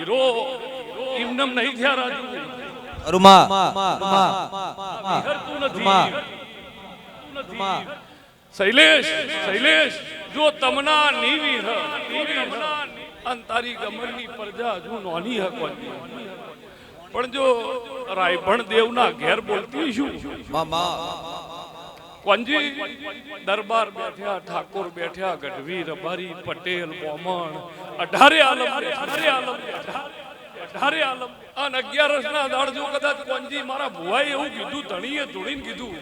Hero. ઇમનમ નહીં થયા રાજુ. રૂમા રૂમા. નથી. શૈલેષ શૈલેષ જો તમના નીવી હ અને તારી ગમનની પ્રજા હજુ નોની હ કોઈ પણ જો રાયભણ દેવના ઘેર બોલતી શું? કોંજી દરબાર બેઠ્યા ઠાકોર બેઠ્યા ગઢવી રબારી પટેલ બોમણ અઢારે આલમ અઢારે આલમ અઢારે આલમ. અને અગિયારસ ના દાડ જો કદાચ કોંજી મારા ભુવાએ એવું કીધું ધણીએ ધોળીને કીધું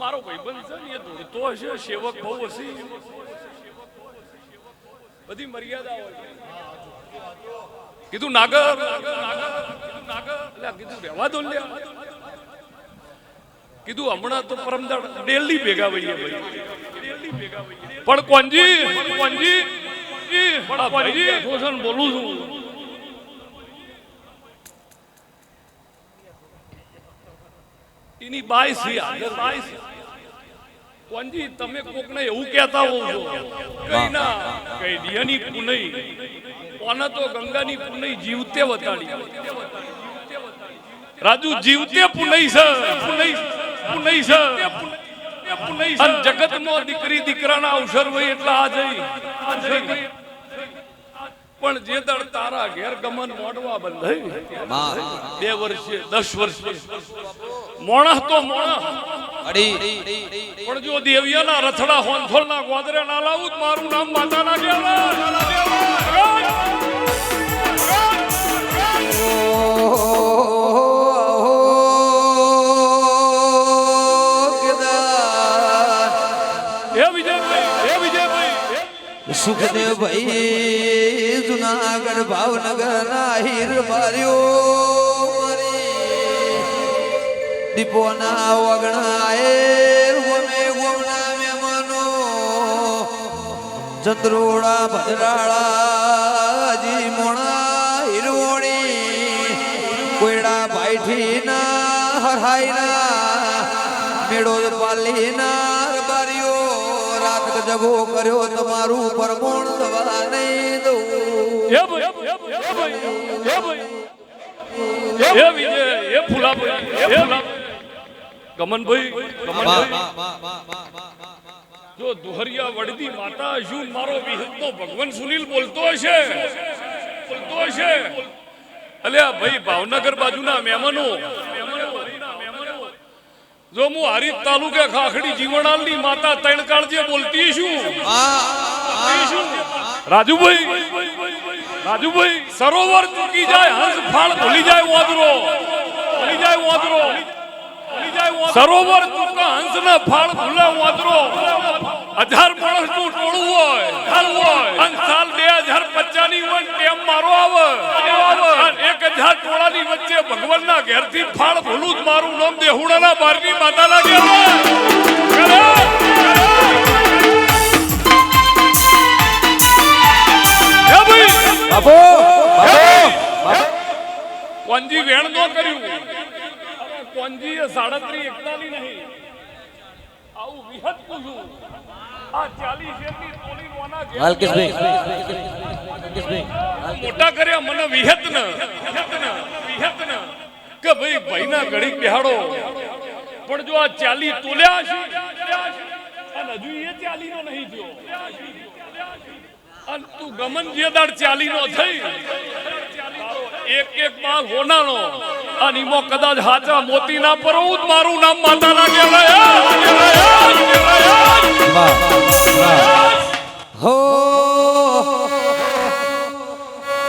મારો ભાઈબંધ છે ને એ ધૂળતો હશે સેવક બહુ હશે. બધી મર્યાદા હોય. કીધું નાગર નાગર, નાગર. કીધું રહેવા દો લ્યા. કીધું હમણાં તો પરમદાડ ડેલી ભેગા વઈએ ભાઈ. પણ કોંજી કોંજી પણ શોષણ બોલું છું. એની બાઈ છે આગળ બાઈ છે. કોંજી તમે કોકને એવું કહેતા હોવ છો કઈ ના કઈ દિયાની પુનઈ કોને તો ગંગાની પુનઈ જીવતે વતાડી. રાજુ જીવતે પુનઈ છે પુનઈ પુનઈ છે અને જગતમાં દીકરી દીકરાના અવસર હોય એટલે આ જઈ. પણ જે દળ તારા ઘેર ગમન મોડવા બંધાઈ બે વર્ષે દસ વર્ષે. મોણસ તો મોણસ પણ જો દેવિયાના રથડા હોનથોલના ગોદરે ના લાવું મારું નામ માતાના કહેવાય સુખદેવ ભાઈ જુનાગઢ ભાવનગર ના હીર માર્યો દીપો ના વગણાએ ગમે ગોમના મેમનો ચંદ્રોડા ભદ્રાળા જી મોણા હિરવોણી કોયડા ભાઈઠી ના હરાઈ ના મેળો પાલી ના બારીઓ રાત જગો કર્યો તમારું પરમણ દવા નહીં દઉં. હે જો દુહરિયા વડદી માતા શું મારો તો ભગવાન સુનિલ બોલતો હશે? બોલતો હશે? અલ્યા ભાઈ ભાવનગર બાજુના મહેમાનો જો હું હારીજ તાલુકે ખાખડી જીવણાલની માતા ત્રણ કાળજે બોલતી છું. રાજુભાઈ રાજુભાઈ, સરોવર ચૂકી જાય, હંસ ફાળ ભૂલી જાય વાદરો. ભૂલી જાય વાદરો. સરોવર ચૂકા હંસ ને ફાળ ભૂલે વાદરો. હજાર માણસનું ટોળું હોય હોય. અને સાલ બે હજાર પચાસની હોય ટેમ મારો આવે. આવે. અને ટોળાની વચ્ચે ભગવાનના ઘેરથી ફાળ ભૂલું જ મારું નામ દેહુડાના બારની માતાના ઘેર. કોંજી વેણ નો કર્યું? કોંજી સાડત્રી એકતાલી નહીં. આવું વિહત પૂછું. આ ચાલીસ ઘેર મોટા કર્યા મને વિહત ન વિહત ન કે ભાઈ ભાઈના ઘડીક બેહાડો. પણ જો આ ચાલી તોલ્યા છે અને હજુ એ ચાલી નો નહીં થયો. અને તું ગમન જે દાડ ચાલી નો થઈ એક એક માલ હોનાનો અને ઈમો કદાચ હાચા મોતી ના પરવું મારું નામ માતા ના કહેવાય હો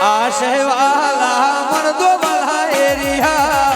આશેવાલા મન દો એરિયા આશયવાલા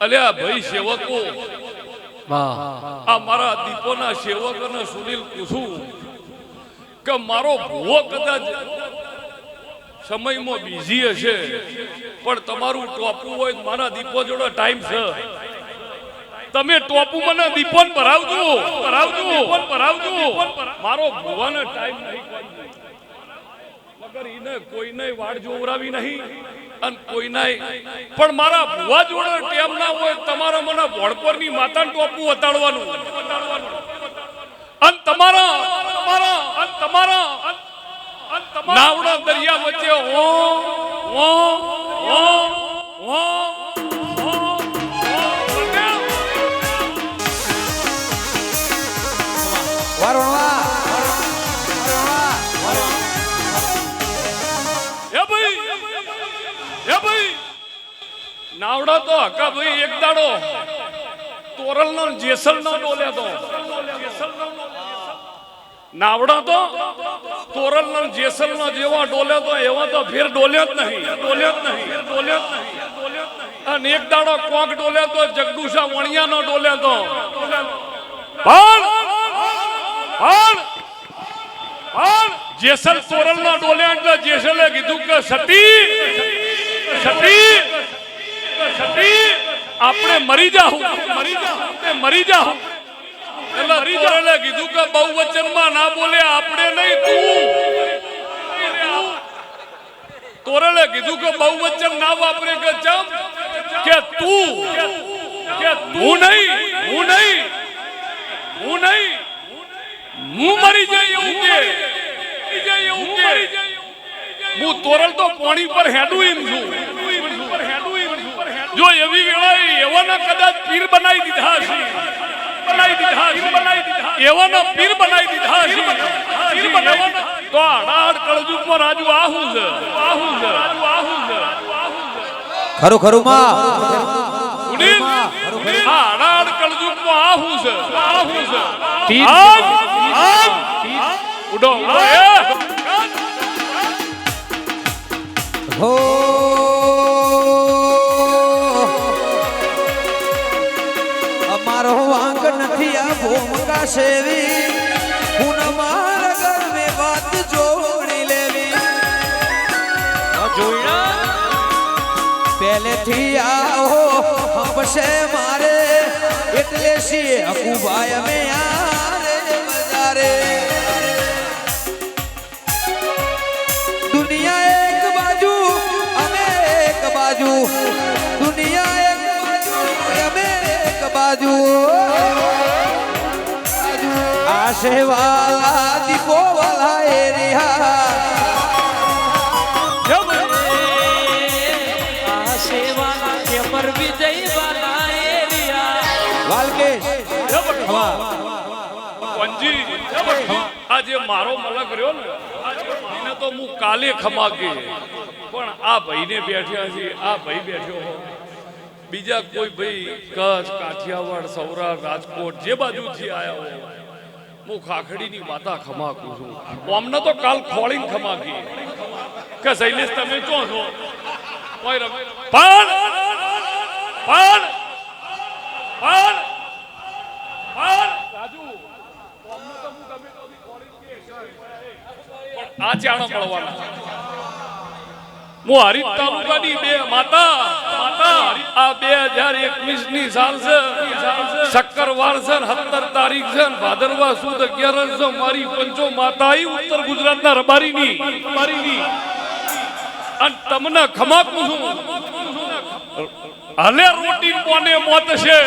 અલ્યા ભાઈ સેવકો વાહ. આ મારા દીપોના સેવકોને સુનિલ પૂછું કે મારો ભૂવો કદાચ સમયમાં બિઝી હશે પણ તમારું ટોપું હોય મારા દીપો જોડે ટાઈમ છે. તમે ટોપુ મને દીપોન ભરાવજો ભરાવજો ભરાવજો. મારો ભુવાનો ટાઈમ નહીં. ઈને કોઈને વાડ જોવરાવી નહીં અને કોઈને પણ મારા ભુવા જોડે ટેમ ના હોય, તમારા મને ભોળપોરની માતાને ટોપું વતાડવાનું. અને તમારા તમારા અને તમારા નાવડા દરિયા વચ્ચે ઓ ઓ હો નાવડા તો હકા ભાઈ એક દાડો. તોરલ નો જેસલ નો ડોલે તો. નાવડા તો તોરલ નો જેસલ નો જેવા ડોલે તો, એવા તો ફેર ડોલ્યો જ નહીં. ડોલ્યો જ નહીં ડોલ્યો જ નહીં અને એક દાડો કોક ડોલે તો, જગદુશા વણિયા નો ડોલે તો. પણ પણ પણ, જેસલ તોરલ નો ડોલે એટલે જેસલે કીધું કે સતી સતી આપણે મરી જાહું. મરી જાહું. મરી જાહું એટલે તોરલે કીધું કે બહુવચનમાં ના બોલે આપણે નહીં તું. તોરલે કીધું કે બહુવચન ના વાપરે કે ચમ કે તું. કે તું નહીં હું નહીં હું નહીં. હું મરી જાય એવું કે. મરી જાય એવું કે હું તોરલ તો પાણી પર હેડું એમ છું. જો એવી વેળાએ એવાના કદાચ પીર બનાવી દીધા છે બનાવી દીધા છે બનાવી દીધા એવાના પીર બનાવી દીધા છે પીર બનાવવાના તો આડાડ કળજુગમાં રાજુ આહું છે. આહું છે રાજુ આહું છે ખરું ખરું માં. સુનિલ આડાડ કળજુ પર આહું છે. આહું છે. પીર. આજ આજ ઉડો ઉડો એ. હો સેવી હું મારા ગરમે વાત જોડી લેવી પહેલેથી આવો હમશે મારે એટલે છીએ અકુભાઈ અમે આરે બજારે દુનિયા એક બાજુ અમે એક બાજુ દુનિયા એક બાજુ અમે એક બાજુ આશે વાલા દીપો વાલા વાલકેશ પંજી આજે મારો મલક રહ્યો ને એને તો હું કાલે ખમાકી પણ આ ભાઈને બેઠ્યા છે આ ભાઈ બેઠ્યો હો બીજા કોઈ ભાઈ કચ્છ, કાઠિયાવાડ, સૌરાષ્ટ્ર, રાજકોટ, જે બાજુથી આવ્યા હોય. હું ખાખડીની માતા ખમાકું છું. અમને તો કાલ ખોળીને ખમાકી કે શૈલેષ, તમે ચો છો? પણ પણ પણ આ ચાણો મળવાના હું હરીફ તાલુકાની બે માતા આ બે હજાર એકવીસની સાલ છે. શક્કરવાર છે સત્તર તારીખ છે ભાદરવા સુદ અગિયાર છે. મારી પંચો માતા ઉત્તર ગુજરાતના રબારીની. અને તમને ખમાકું છું. હલે રોટી કોને મોત છે?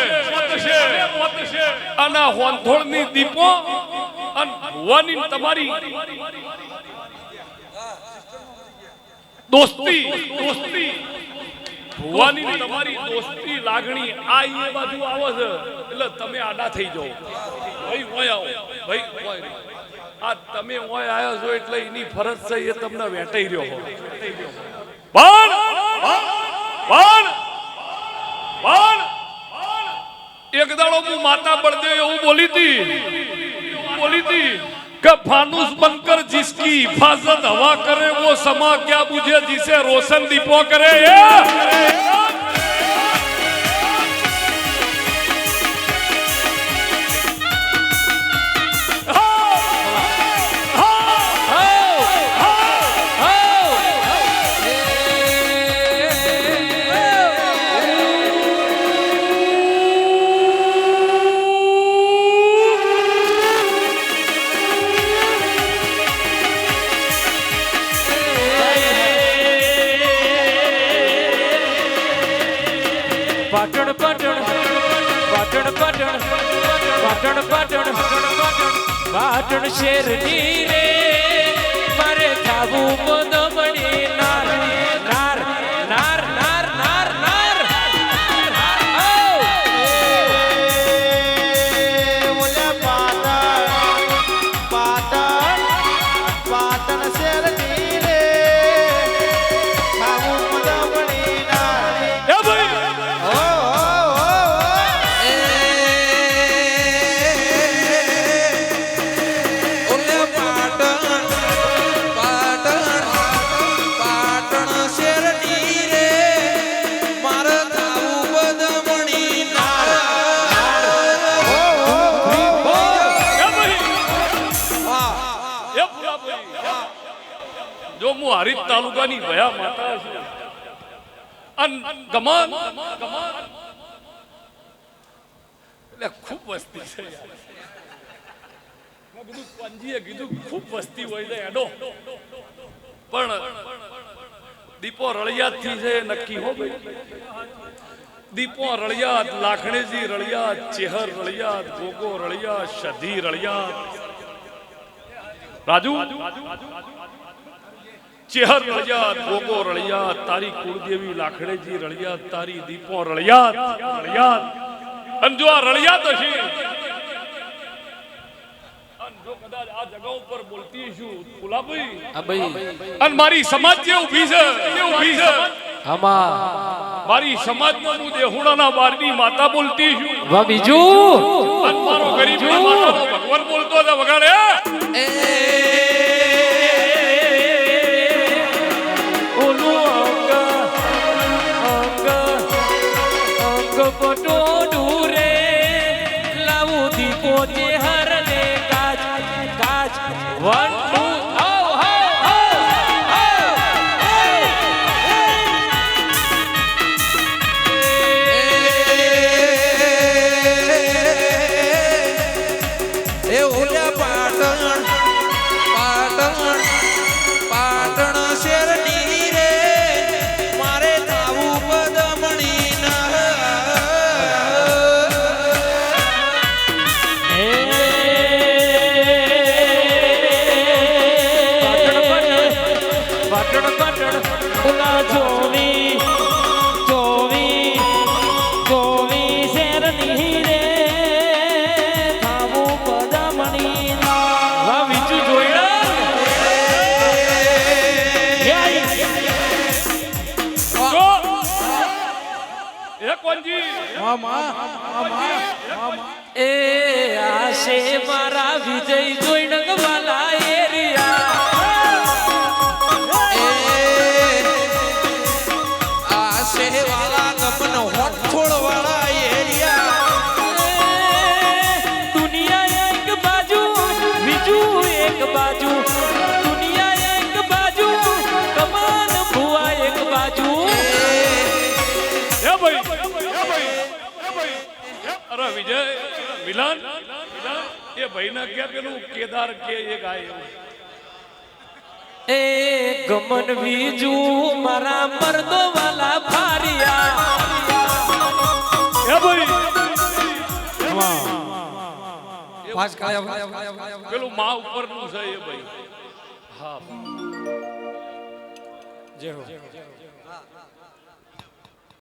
અને હોંથોળની દીપો અને ભુવાની તમારી. દોસ્તી દોસ્તી. ભુવાની તમારી દોસ્તી લાગણી આ એ બાજુ આવે છે. એટલે તમે આડા થઈ જાઓ. ભાઈ, ઓય આવો. ભાઈ, ઓય આ તમે ઓય આવ્યા છો એટલે એની ફરજ છે એ તમને વેટાઈ રહ્યો હો પણ પણ પણ એક દાડો હું માતા બળદે એવું બોલી હતી. બોલી હતી. કે फानुस बनकर जिसकी हिफाजत हवा करे वो समा क्या बुझे जिसे रोशन दीपो करे ये પાટણ પાટણ પાટણ પાટણ પાટણ પાટણ પાટણ શેરની રે. મારે થાવું પદમણી મળી નાર હું તાલુકાની વયા માતા એટલે ખૂબ વસ્તી છે ખૂબ વસ્તી હોય છે પણ દીપો રળિયાતથી છે, નક્કી હો ભાઈ. દીપો રળિયાત લાખણેજી રળિયાત ચેહર રળિયાત ગોગો રળિયાત શધી રળિયાત રાજુ? ચેહર રળિયાત ભોગો રળિયાત તારી કુળદેવી લાખડેજી રળિયાત તારી દીપો રળિયાત રળિયાત અને જો આ રળિયાત હશે જો કદાચ આ જગા ઉપર બોલતી છું ફુલાભાઈ. આ ભાઈ. અને મારી સમાજ જે ઊભી છે જે ઊભી છે. આમાં. મારી હું બારની માતા બોલતી છું. બીજું. અને મારો માતાનો ભગવાન બોલતો હતો વગાડે. પાટણ પાટણ ઓલા જોવી જોવી જોવી શેરની રે પદમણી જોઈડા કોણજી એ આશે મારા વિજય અરે વિજય મિલન મિલન એ ભાઈને કે પેલું કેદાર કે એ ગાય એ ગમન બીજુ મારા પરદો વાલા ફારિયા એ ભાઈ પાંચ કાયા પેલું મા ઉપરનું છે એ ભાઈ. હા. જય હો.